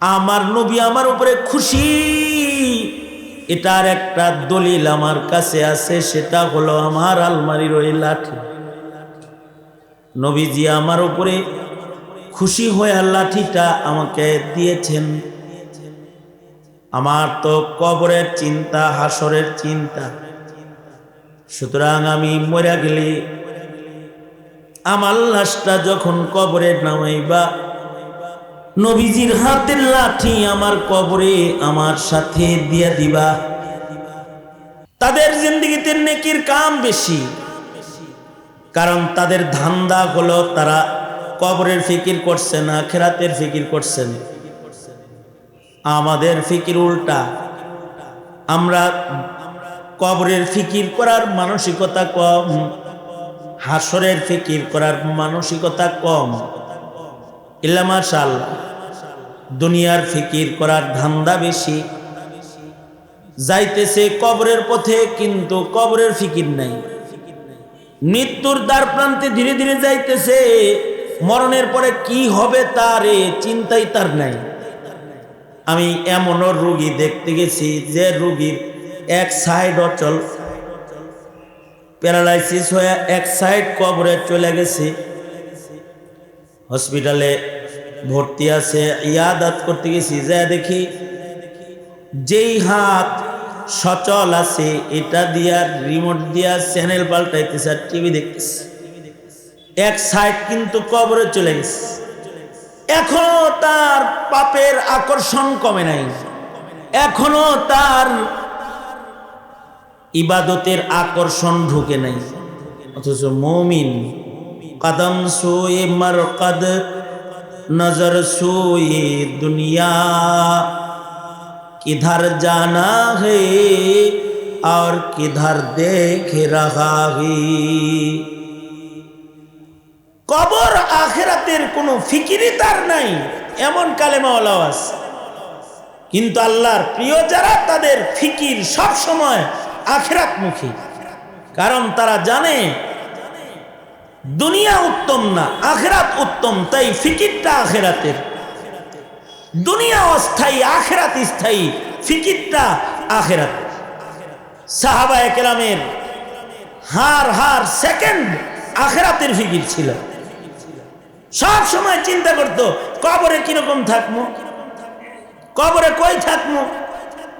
আমার নবী আমার উপরে খুশি। এটার একটা দলিল আমার কাছে আছে, সেটা হলো আমার আলমারির ওই লাঠি। নবীজি আমার উপরে খুশি হয়ে লাঠিটা আমাকে দিয়েছেন। আমার তো কবরের চিন্তা, হাসরের চিন্তা। সুতরাং আমি মরে গেলে আমার লাশটা যখন কবরে নামাইবা নবীজির হাতের লাঠি আমার কবরে আমার সাথে দিয়া দিবা। তাদের জিন্দগিতে নেকির কাম বেশি, কারণ তাদের ধান্দা হলো তারা কবরের ফিকির করছে না, খেরাতের ফিকির করছে না। আমাদের ফিকির উল্টা, আমরা কবরের ফিকির করার মানসিকতা কম, হাসরের ফিকির করার মানসিকতা কম। ইল্লামাশাল দুনিয়ার ফিকির করার ধান্দা বেশি। যাইতেছে কবরের পথে, কিন্তু কবরের ফিকির নাই। মৃত্যুর দ্বার প্রান্তে ধীরে ধীরে যাইতেছে, মরণের পরে কি হবে তার এ চিন্তাই তার নাই। আমি এমনও রুগী দেখতে গেছি, যে রুগীর এক সাইড অচল। প্যারালাইসিস হয়ে এক সাইড কবরে চলে গেছে। হসপিটালে ভর্তি আছে, ইয়াদাত করতে গেছি যা দেখি যেই হাত সচল আছে, এটা দিয়া রিমোট দিয়া চ্যানেল পাল্টাইতেছে, আর টিভি দেখতেছে। এক সাইড কিন্তু কবরে চলে গেছে। এখনও তার পাপের আকর্ষণ কমে নাই। এখনও তার ইবাদতের আকর্ষণ ঢুকে নাই। অথচ মমিন, কদম সোয়ে মরকদ নজর সোয়ে দুনিয়া किधर जाना है और किधर देख रहा है কবর আখেরাতের কোনো ফিকিরই তার নাই এমন কালেমা আওয়াজ কিন্তু আল্লাহর প্রিয় যারা তাদের ফিকির সব সময় আখেরাতমুখী কারণ তারা জানে দুনিয়া উত্তম না, আখেরাত উত্তম, তাই ফিকিরটা আখেরাতের। দুনিয়া অস্থায়ী, আখেরাত স্থায়ী, ফিকিরটা আখেরাত। সাহাবা একরামের হার হার সেকেন্ড আখেরাতের ফিকির ছিল। সব সময় চিন্তা করতো, কবরে কীরকম থাকব? কবরে কই থাকব?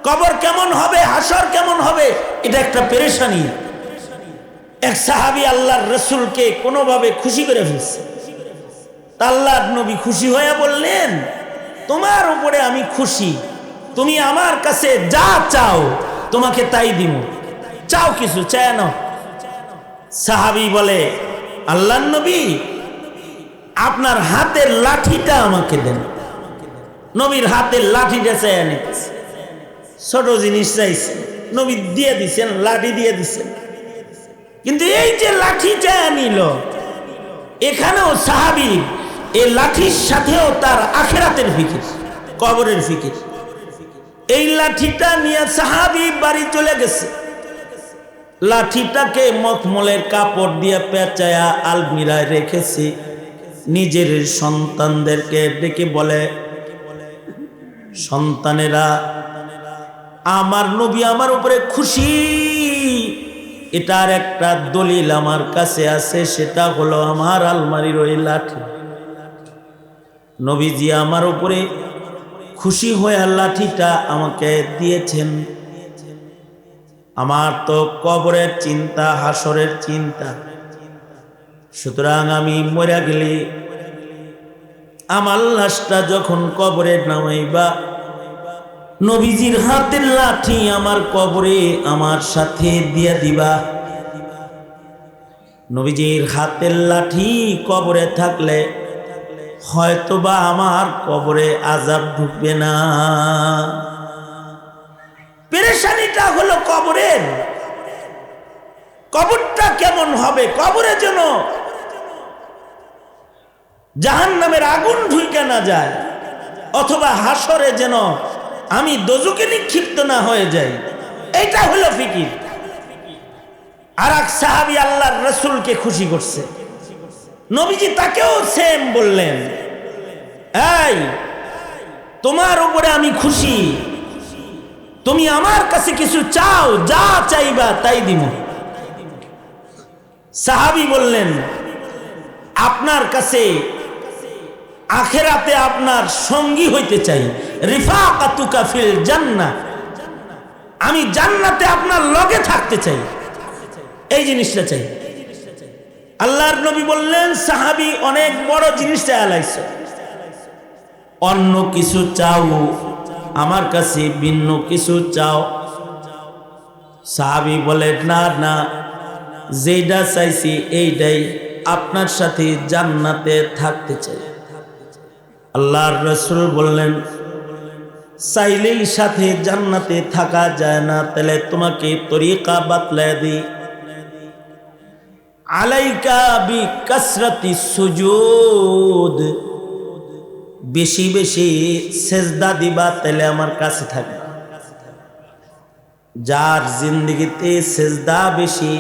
কবর কেমন হবে? হাসর কেমন হবে? এটা একটা পেরেশানি। এক সাহাবি আল্লাহর রসুলকে কোনোভাবে খুশি করে ফেলছে। তা আল্লাহর নবী খুশি হয়ে বললেন, তোমার উপরে আমি খুশি। তুমি আমার কাছে যা চাও, তোমাকে তাই দিব। চাও কিছু, চায় না সাহাবি বলে আল্লাহ নবী, আপনার হাতের লাঠিটা আমাকে দেন। নবীর হাতের লাঠিটা চায় ছোট জিনিস চাইছে। নবী দিয়ে দিছেন, লাঠি দিয়ে দিছেন। কিন্তু এই যে লাঠি চায় নিল, এখানেও সাহাবি এই লাঠির সাথেও তার আখেরাতের ফিকির, কবরের ফিকির। এই লাঠিটা নিয়ে সাহাবি বাড়ি চলে গেছে। লাঠিটাকে মখমলের কাপড় দিয়ে পেঁচায়া আলমিরায় রেখেছি। নিজের সন্তানদেরকে ডেকে বলে, সন্তানেরা, আমার নবী আমার উপরে খুশি। এটার একটা দলিল আমার কাছে আছে, সেটা হলো আমার আলমারির ওই লাঠি। নবীজি আমার উপরে খুশি হয়ে লাঠিটা আমাকে দিয়েছেন। আমার তো কবরের চিন্তা, হাসরের চিন্তা। সুতরাং আমি মরে গেলে আমার লাশটা যখন কবরে নামাইবা নবীজির হাতের লাঠি আমার কবরে আমার সাথে দিয়া দিবা। নবীজির হাতের লাঠি কবরে থাকলে হয়তোবা আমার কবরে আজাব ঢুকবে না। পেরেশানিটা হলো কবরের। কবরটা কেমন হবে? কবরে যেন জাহান নামের আগুন ঢুইকে না যায়, অথবা হাসরে যেন আমি দোজুকে নিক্ষিপ্ত না হয়ে যাই। এটা হলো ফিকির। আর এক সাহাবি আল্লাহর রসুলকে খুশি করছে। নবীজি তাকেও সেম বললেন, এই, তোমার উপরে আমি খুশি। তুমি আমার কাছে কিছু চাও, যা চাইবা তাই দিব সাহাবি বললেন, আপনার কাছে আখেরাতে আপনার সঙ্গী হইতে চাই। রিফাকাতুকা ফিল জান্নাহ। আমি জান্নাতে আপনার লগে থাকতে চাই। এই জিনিসটা চাই। আল্লাহর নবী বললেন, সাহাবি, অনেক বড় জিনিস চাইলাইছে অন্য কিছু চাও, আমার কাছে ভিন্ন কিছু চাও। সাহাবি বলে, না না যেইটা চাইছি এইটাই আপনার সাথে জান্নাতে থাকতে চাই। আল্লাহর রসুল বললেন, চাইলেই সাথে জান্নাতে থাকা যায় না, তাহলে তোমাকে তরিকা বাতলায় দিই। আলাইকা বি কসরতি সুজুদ। বেশি বেশি সেজদা দিবা, তাহলে আমার কাছে থাকে যার জিন্দগিতে সেজদা বেশি,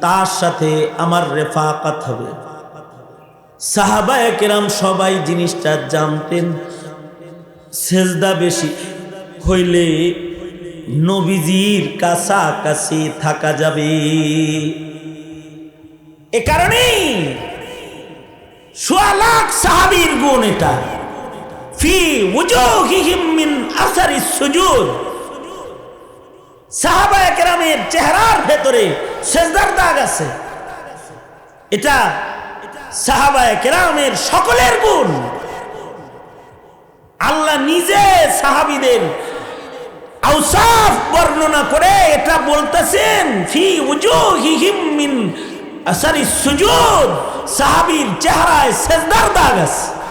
তার সাথে আমার রেফাকাত হবে। সাহাবায়ে কেরাম সবাই জিনিসটা জানতেন। সেজদা বেশি হইলে নবীজির কাছাকাছি থাকা যাবে। এ কারণেই সোয়া লাখ সাহাবীর গুণ এটা। ফি উজুহিহিম মিন আসারি সুজুদ। সাহাবায়ে কেরামের চেহারার ভেতরে সেজদার দাগ আছে। এটা সাহাবায়ে কেরামের সকলের গুণ। আল্লাহ নিজে সাহাবিদের আউসাফ বর্ণনা করে এটা বলতেছেন, ফি উজুহিহিম মিন আসারি সুজুদ। সাহাবীর চেহারায় সেজদার দাগ আছে।